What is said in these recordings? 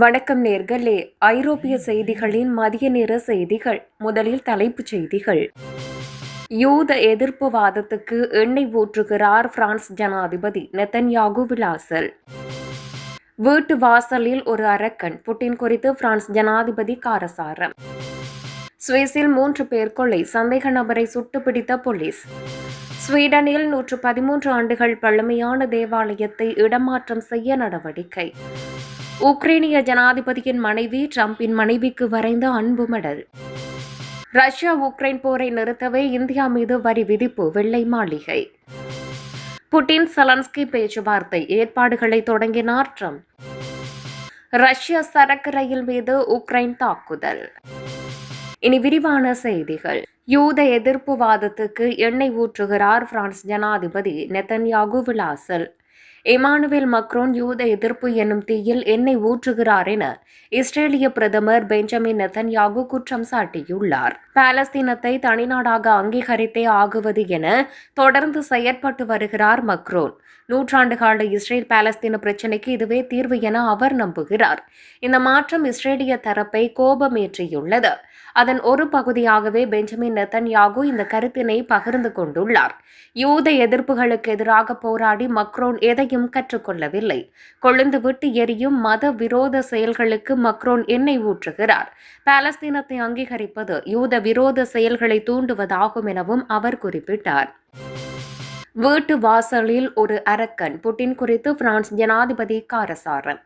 வணக்கம் நேர்களே. ஐரோப்பிய செய்திகளின் மதிய நேர செய்திகள். முதலில் தலைப்புச் செய்திகள். யூத எதிர்ப்பு வாதத்துக்கு எண்ணெய் ஊற்றுகிறார் பிரான்ஸ் ஜனாதிபதி நெத்தன்யாகு விலாசல். வீட்டு வாசலில் ஒரு அரக்கன். புட்டின் குறித்து பிரான்ஸ் ஜனாதிபதி காரசாரம். சுவிஸில் மூன்று பேர் கொலை. சந்தேக நபரை சுட்டுப்பிடித்த போலீஸ். ஸ்வீடனில் நூற்று பதிமூன்று ஆண்டுகள் பழமையான தேவாலயத்தை இடமாற்றம் செய்ய நடவடிக்கை. உக்ரைனிய ஜனாதிபதியின் மனைவி டிரம்பின் மனைவிக்கு வரைந்த அன்பு மெடல். ரஷ்யா உக்ரைன் போரை நிறுத்தவே இந்தியா மீது வரி விதிப்பு வெள்ளை மாளிகை. புட்டின் சலன்ஸ்கி பேச்சுவார்த்தை ஏற்பாடுகளை தொடங்கினார் ட்ரம்ப். ரஷ்ய சரக்கு ரயில் மீது உக்ரைன் தாக்குதல். இனி விரிவான செய்திகள். யூத எதிர்ப்பு வாதத்துக்கு எண்ணெய் ஊற்றுகிறார் பிரான்ஸ் ஜனாதிபதி நெத்தன்யாகு விலாசல் இமானுவேல் மக்ரோன் யூத எதிர்ப்பு என்னும் தீயில் எண்ணெய் ஊற்றுகிறார் என இஸ்ரேலிய பிரதமர் பெஞ்சமின் நெத்தன்யாகு குற்றம் சாட்டியுள்ளார். பாலஸ்தீனத்தை தனிநாடாக அங்கீகரித்தே ஆகுவது என தொடர்ந்து செயற்பட்டு வருகிறார் மக்ரோன். நூற்றாண்டு கால இஸ்ரேல் பாலஸ்தீன பிரச்சினைக்கு இதுவே தீர்வு என அவர் நம்புகிறார். இந்த மாற்றம் இஸ்ரேலிய தரப்பை கோபமேற்றியுள்ளது. அதன் ஒரு பகுதியாகவே பெஞ்சமின் நெத்தன்யாகு இந்த கருத்தினை பகிர்ந்து கொண்டுள்ளார். யூத எதிர்ப்புகளுக்கு எதிராக போராடி மக்ரோன் எதையும் கற்றுக்கொள்ளவில்லை. கொழுந்து விட்டு எரியும் மத விரோத செயல்களுக்கு மக்ரோன் எண்ணெய் ஊற்றுகிறார். பாலஸ்தீனத்தை அங்கீகரிப்பது யூத விரோத செயல்களை தூண்டுவதாகும் எனவும் அவர் குறிப்பிட்டார். வீட்டு வாசலில் ஒரு அரக்கன் புட்டின் குறித்து பிரான்ஸ் ஜனாதிபதி காரசாரன்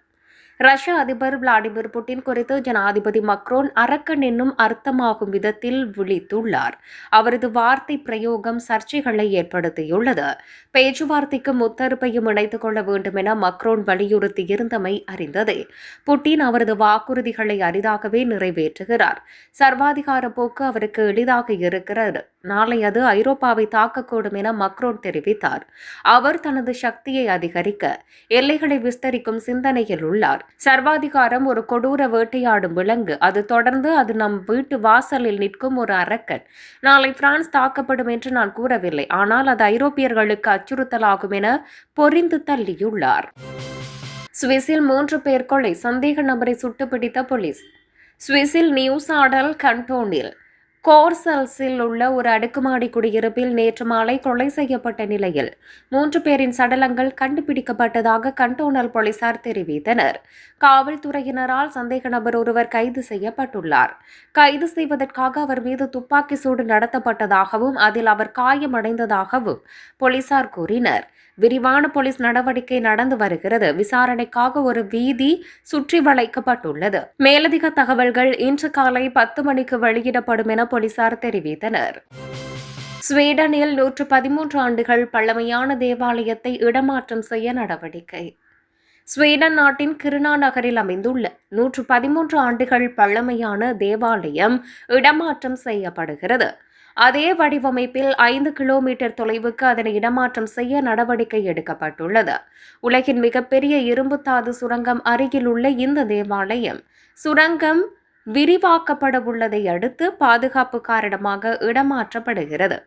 ரஷ்ய அதிபர் விளாடிமிர் புட்டின் குறித்து ஜனாதிபதி மக்ரோன் அரக்கன் என்னும் அர்த்தமாகும் விதத்தில் விழித்துள்ளார். அவரது வார்த்தை பிரயோகம் சர்ச்சைகளை ஏற்படுத்தியுள்ளது. பேச்சுவார்த்தைக்கு முத்தரப்பையும் இணைத்துக் கொள்ள வேண்டும் என மக்ரோன் வலியுறுத்தியிருந்தமை அறிந்ததே. புட்டின் அவரது வாக்குறுதிகளை அரிதாகவே நிறைவேற்றுகிறார். சர்வாதிகார போக்கு அவருக்கு எளிதாக இருக்கிறது. நாளை அது ஐரோப்பாவை தாக்கக்கூடும் என மக்ரோன் தெரிவித்தார். அவர் தனது சக்தியை அதிகரிக்க எல்லைகளை விஸ்தரிக்கும் சிந்தனையில் உள்ளார். சர்வாதிகாரம் ஒரு கொடூர வேட்டையாடும் விலங்கு. அது தொடர்ந்து அது நம் வீட்டு வாசலில் நிற்கும் ஒரு அரக்கன். நாளை பிரான்ஸ் தாக்கப்படும் என்று நான் கூறவில்லை. ஆனால் அது ஐரோப்பியர்களுக்கு அச்சுறுத்தலாகும் என பொறிந்து தள்ளியுள்ளார். சுவிஸில் மூன்று பேர் கொலை. சந்தேக நபரை சுட்டுப்பிடித்த போலீஸ். சுவிஸில் நியூஸ் ஆடல் கண்டோனில். கோர்சல்ஸில் உள்ள ஒரு அடுக்குமாடி குடியிருப்பில் நேற்று மாலை கொலை செய்யப்பட்ட நிலையில் மூன்று பேரின் சடலங்கள் கண்டுபிடிக்கப்பட்டதாக கண்டோனல் போலீசார் தெரிவித்தனர். காவல்துறையினரால் சந்தேக நபர் ஒருவர் கைது செய்யப்பட்டுள்ளார். கைது செய்வதற்காக அவர் மீது துப்பாக்கி சூடு நடத்தப்பட்டதாகவும் அதில் அவர் காயமடைந்ததாகவும் போலீசார் கூறினர். விரிவான போலீஸ் நடவடிக்கை நடந்து வருகிறது. விசாரணைக்காக ஒரு வீதி சுற்றி வளைக்கப்பட்டுள்ளது. மேலதிக தகவல்கள் இன்று காலை பத்து மணிக்கு வெளியிடப்படும் என போலீசார் தெரிவித்தனர். ஸ்வீடனில் நூற்று பதிமூன்று ஆண்டுகள் பழமையான தேவாலயத்தை இடமாற்றம் செய்ய நடவடிக்கை. ஸ்வீடன் நாட்டின் கிருணா நகரில் அமைந்துள்ள நூற்று பதிமூன்று ஆண்டுகள் பழமையான தேவாலயம் இடமாற்றம் செய்யப்படுகிறது. அதே வடிவமைப்பில் ஐந்து கிலோமீட்டர் தொலைவுக்கு அதனை இடமாற்றம் செய்ய நடவடிக்கை எடுக்கப்பட்டுள்ளது. உலகின் மிகப்பெரிய இரும்புத்தாது சுரங்கம் அருகில் உள்ள இந்த தேவாலயம் சுரங்கம் விரிவாக்கப்பட உள்ளதை அடுத்து பாதுகாப்பு காரணமாக இடமாற்றப்படுகிறது.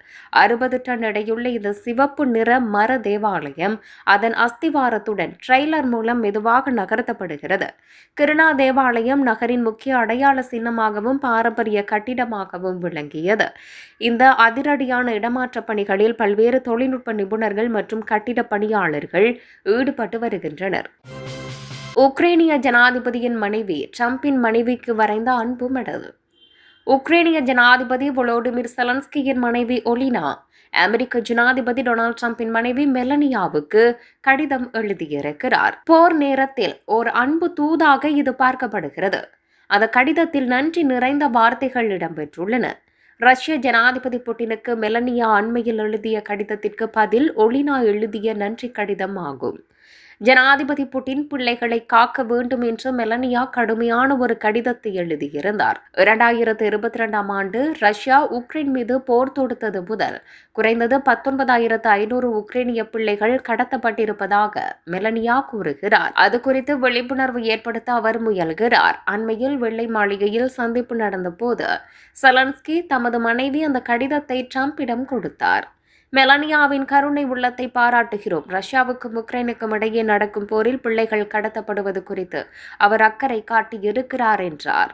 அறுபது டன் எடையுள்ள இந்த சிவப்பு நிற மர தேவாலயம் அதன் அஸ்திவாரத்துடன் ட்ரெய்லர் மூலம் மெதுவாக நகர்த்தப்படுகிறது. கிருணா தேவாலயம் நகரின் முக்கிய அடையாள சின்னமாகவும் பாரம்பரிய கட்டிடமாகவும் விளங்கியது. இந்த அதிரடியான இடமாற்ற பணிகளில் பல்வேறு தொழில்நுட்ப நிபுணர்கள் மற்றும் கட்டிட பணியாளர்கள் ஈடுபட்டு வருகின்றனர். உக்ரைனிய ஜனாதிபதியின் மனைவி ட்ரம்பின் மனைவிக்கு வரைந்த அன்பு மெடல். உக்ரைனிய ஜனாதிபதி வொலோடிமிர் செலன்ஸ்கியின் மனைவி ஒலினா அமெரிக்க ஜனாதிபதி டொனால்ட் ட்ரம்பின் மனைவி மெலனியாவுக்கு கடிதம் எழுதியிருக்கிறார். போர் நேரத்தில் ஓர் அன்பு தூதாக இது பார்க்கப்படுகிறது. அந்த கடிதத்தில் நன்றி நிறைந்த வார்த்தைகள் இடம்பெற்றுள்ளன. ரஷ்ய ஜனாதிபதி புட்டினுக்கு மெலனியா அண்மையில் எழுதிய கடிதத்திற்கு பதில் ஒலினா எழுதிய நன்றி கடிதம் ஆகும். ஜனாதிபதி புட்டின் பிள்ளைகளை காக்க வேண்டும் என்று மெலனியா கடுமையான ஒரு கடிதத்தை எழுதியிருந்தார். இரண்டாயிரத்து இருபத்தி ரெண்டாம் ஆண்டு ரஷ்யா உக்ரைன் மீது போர் தொடுத்தது முதல் குறைந்தது பத்தொன்பதாயிரத்து ஐநூறு உக்ரைனிய பிள்ளைகள் கடத்தப்பட்டிருப்பதாக மெலனியா கூறுகிறார். அது குறித்து விழிப்புணர்வு ஏற்படுத்த அவர் முயல்கிறார். அண்மையில் வெள்ளை மாளிகையில் சந்திப்பு நடந்தபோது செலன்ஸ்கி தமது மனைவி அந்த கடிதத்தை ட்ரம்பிடம் கொடுத்தார். மெலனியாவின் கருணை உள்ளத்தை பாராட்டுகிறோம். ரஷ்யாவுக்கும் உக்ரைனுக்கும் இடையே நடக்கும் போரில் பிள்ளைகள் கடத்தப்படுவது குறித்து அவர் அக்கறை காட்டியிருக்கிறார் என்றார்.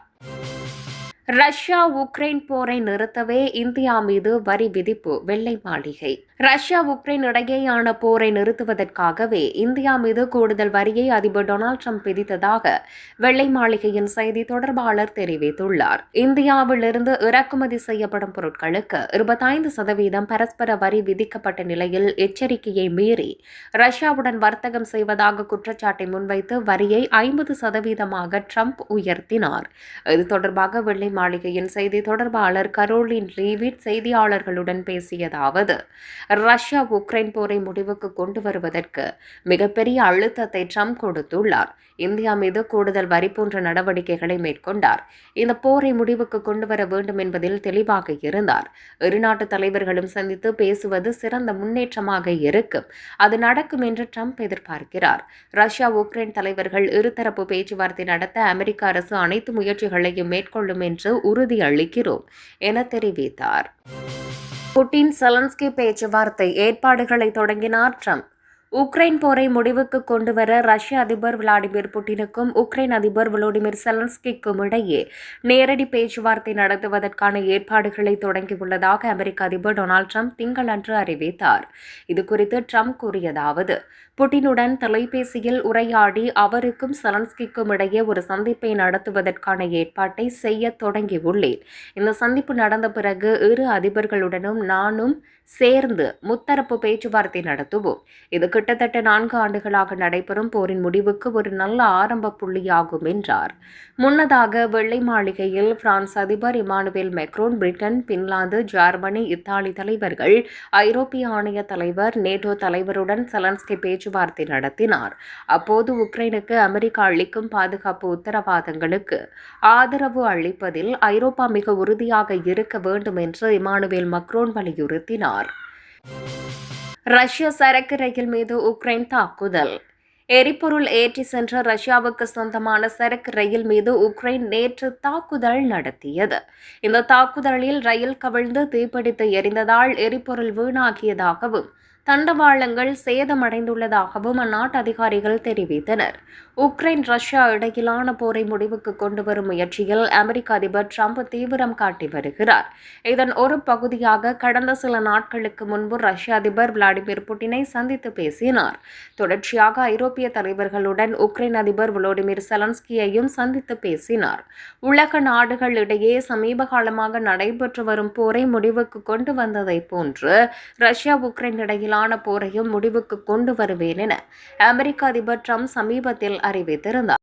ரஷ்யா உக்ரைன் போரை நிறுத்தவே இந்தியா மீது வரி விதிப்பு வெள்ளை மாளிகை. ரஷ்யா உக்ரைன் இடையேயான போரை நிறுத்துவதற்காகவே இந்தியா மீது கூடுதல் வரியை அதிபர் டொனால்ட் ட்ரம்ப் விதித்ததாக வெள்ளை மாளிகையின் செய்தி தொடர்பாளர் தெரிவித்துள்ளார். இந்தியாவிலிருந்து இறக்குமதி செய்யப்படும் பொருட்களுக்கு இருபத்தைந்து சதவீதம் பரஸ்பர வரி விதிக்கப்பட்ட நிலையில் எச்சரிக்கையை மீறி ரஷ்யாவுடன் வர்த்தகம் செய்வதாக குற்றச்சாட்டை முன்வைத்து வரியை ஐம்பது சதவீதமாக ட்ரம்ப் உயர்த்தினார். இது தொடர்பாக வெள்ளை மாளிகையின் செய்தி தொடர்பாளர் கரோலின் லீவிட் செய்தியாளர்களுடன் பேசியதாவது ரஷ்யா உக்ரைன் போரை முடிவுக்கு கொண்டு வருவதற்கு மிகப்பெரிய அழுத்தத்தை ட்ரம்ப் கொடுத்துள்ளார். இந்தியா மீது கூடுதல் வரி போன்ற நடவடிக்கைகளை மேற்கொண்டார். இந்த போரை முடிவுக்கு கொண்டு வர வேண்டும் என்பதில் தெளிவாக இருந்தார். இரு நாட்டு தலைவர்களும் சந்தித்து பேசுவது சிறந்த முன்னேற்றமாக இருக்கும். அது நடக்கும் என்று ட்ரம்ப் எதிர்பார்க்கிறார். ரஷ்யா உக்ரைன் தலைவர்கள் இருதரப்பு பேச்சுவார்த்தை நடத்த அமெரிக்க அரசு அனைத்து முயற்சிகளையும் மேற்கொள்ளும் என்று உறுதியளிக்கிறோம் என தெரிவித்தார். புட்டின் செலன்ஸ்கி பேச்சுவார்த்தை ஏற்பாடுகளை தொடங்கினார் ட்ரம்ப். உக்ரைன் போரை முடிவுக்கு கொண்டுவர ரஷ்ய அதிபர் விளாடிமிர் புட்டினுக்கும் உக்ரைன் அதிபர் விளாடிமிர் செலன்ஸ்கிக்கும் இடையே நேரடி பேச்சுவார்த்தை நடத்துவதற்கான ஏற்பாடுகளை தொடங்கியுள்ளதாக அமெரிக்க அதிபர் டொனால்டு ட்ரம்ப் திங்களன்று அறிவித்தார். இதுகுறித்து ட்ரம்ப் கூறியதாவது புட்டினுடன் தொலைபேசியில் உரையாடி அவருக்கும் செலன்ஸ்கிக்கும் இடையே ஒரு சந்திப்பை நடத்துவதற்கான ஏற்பாட்டை செய்ய தொடங்கியுள்ளேன் இந்த சந்திப்பு நடந்த பிறகு இரு அதிபர்களுடனும் நானும் சேர்ந்து முத்தரப்பு பேச்சுவார்த்தை நடத்துவோம். இது கிட்டத்தட்ட நான்கு ஆண்டுகளாக நடைபெறும் போரின் முடிவுக்கு ஒரு நல்ல ஆரம்ப புள்ளியாகும் என்றார். முன்னதாக வெள்ளை மாளிகையில் பிரான்ஸ் அதிபர் Emmanuel Macron Britain Finland Germany Italy தலைவர்கள் ஐரோப்பிய ஆணைய தலைவர் நேட்டோ தலைவருடன் செலன்ஸ்கி பேச்சுவார்த்தை நடத்தினார். அப்போது உக்ரைனுக்கு அமெரிக்கா அளிக்கும் பாதுகாப்பு உத்தரவாதங்களுக்கு ஆதரவு அளிப்பதில் ஐரோப்பா மிக உறுதியாக இருக்க வேண்டும் என்று இமானுவேல் மக்ரோன் வலியுறுத்தினார். ரஷ்ய சரக்கு ரயில் மீது உக்ரைன் தாக்குதல். எரிபொருள் ஏற்றி சென்ற ரஷ்யாவுக்கு சொந்தமான சரக்கு ரயில் மீது உக்ரைன் நேற்று தாக்குதல் நடத்தியது. இந்த தாக்குதலில் ரயில் கவிழ்ந்து தீப்பிடித்து எரிந்ததால் எரிபொருள் வீணாகியதாகவும் தண்டவாளங்கள் சேதமடைந்துள்ளதாகவும் அந்நாட்டு அதிகாரிகள் தெரிவித்தனர். உக்ரைன் ரஷ்யா இடையிலான போரை முடிவுக்கு கொண்டு வரும் முயற்சியில் அமெரிக்க அதிபர் ட்ரம்ப் தீவிரம் காட்டி வருகிறார். இதன் ஒரு பகுதியாக கடந்த சில நாட்களுக்கு முன்பு ரஷ்ய அதிபர் விளாடிமிர் புட்டினை சந்தித்து பேசினார். தொடர்ச்சியாக ஐரோப்பிய தலைவர்களுடன் உக்ரைன் அதிபர் விளோடிமிர் செலன்ஸ்கியையும் சந்தித்து பேசினார். உலக நாடுகள் இடையே சமீப காலமாக நடைபெற்று வரும் போரை முடிவுக்கு கொண்டு வந்ததை போன்று ரஷ்யா உக்ரைன் இடையில் இடையிலான போரையும் முடிவுக்கு கொண்டு வருவேன் என அமெரிக்க அதிபர் ட்ரம்ப் சமீபத்தில் அறிவித்திருந்தார்.